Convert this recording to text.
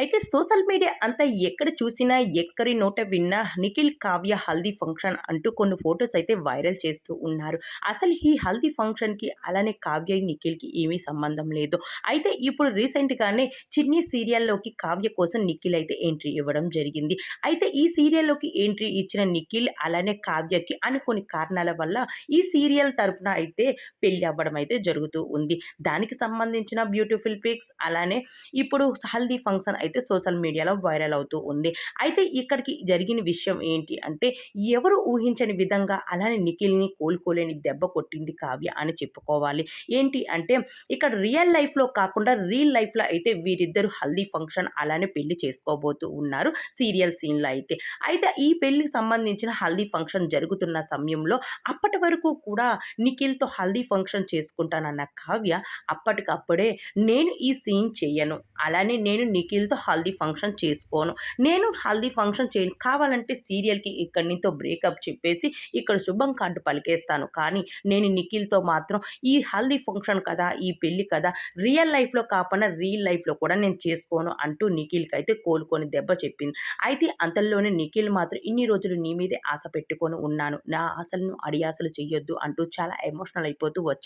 అయితే social media అంతా ఎక్కడ చూసినా ఎక్కడి నోట విన్నా నిఖిల్ కావ్య హల్దీ ఫంక్షన్ అంటూ కొన్ని ఫొటోస్ అయితే వైరల్ చేస్తూ ఉన్నారు. అసలు ఈ హల్దీ ఫంక్షన్కి అలానే కావ్య నిఖిల్కి ఏమీ సంబంధం లేదు. అయితే ఇప్పుడు రీసెంట్గానే చిన్ని సీరియల్లోకి కావ్య కోసం నిఖిల్ అయితే ఎంట్రీ ఇవ్వడం జరిగింది. అయితే ఈ సీరియల్లోకి ఎంట్రీ ఇచ్చిన నిఖిల్ అలానే కావ్యకి అనుకోని కారణాల వల్ల ఈ సీరియల్ తరపున అయితే పెళ్ళి అవ్వడం అయితే జరుగుతూ ఉంది. దానికి సంబంధించిన బ్యూటిఫుల్ పిక్స్ అలానే ఇప్పుడు హల్దీ ఫంక్షన్ అయితే సోషల్ మీడియాలో వైరల్ అవుతూ ఉంది. అయితే ఇక్కడికి జరిగిన విషయం ఏంటి అంటే ఎవరు ఊహించని విధంగా అలానే నిఖిల్ని కోలుకోలేని దెబ్బ కొట్టింది కావ్య అని చెప్పుకోవాలి. ఏంటి అంటే ఇక్కడ రియల్ లైఫ్లో కాకుండా రియల్ లైఫ్లో అయితే వీరిద్దరు హల్దీ ఫంక్షన్ అలానే పెళ్ళి చేసుకోబోతూ ఉన్నారు సీరియల్ సీన్లో అయితే. అయితే ఈ పెళ్ళికి సంబంధించిన హల్దీ ఫంక్షన్ జరుగుతున్న సమయంలో అప్పటి వరకు కూడా నిఖిల్తో హల్దీ ఫంక్షన్ చేసుకుంటానన్న కావ్య అప్పటికప్పుడే నేను ఈ సీన్ చేయను. అలానే నేను నిఖిల్తో హల్దీ ఫంక్షన్ చేసుకోను. నేను హల్దీ ఫంక్షన్ చేయను కావాలంటే సీరియల్కి ఇక్కడి నుంచో బ్రేకప్ చెప్పేసి ఇక్కడ శుభం కార్డు పలికేస్తాను. కానీ నేను నిఖిల్తో మాత్రం ఈ హల్దీ ఫంక్షన్ కదా ఈ పెళ్ళి కదా రియల్ లైఫ్లో కాకుండా రియల్ లైఫ్లో కూడా నేను చేసుకోను అంటూ నిఖిల్కి అయితే కోలుకొని దెబ్బ చెప్పింది. అయితే అంతలోనే నిఖిల్ మాత్రం ఇన్ని రోజులు నీ మీదే ఆశ పెట్టుకొని ఉన్నాను. నా ఆశలను అడియాసలు చెయ్యొద్దు అంటూ చాలా ఎమోషనల్ అయిపోతూ వచ్చాను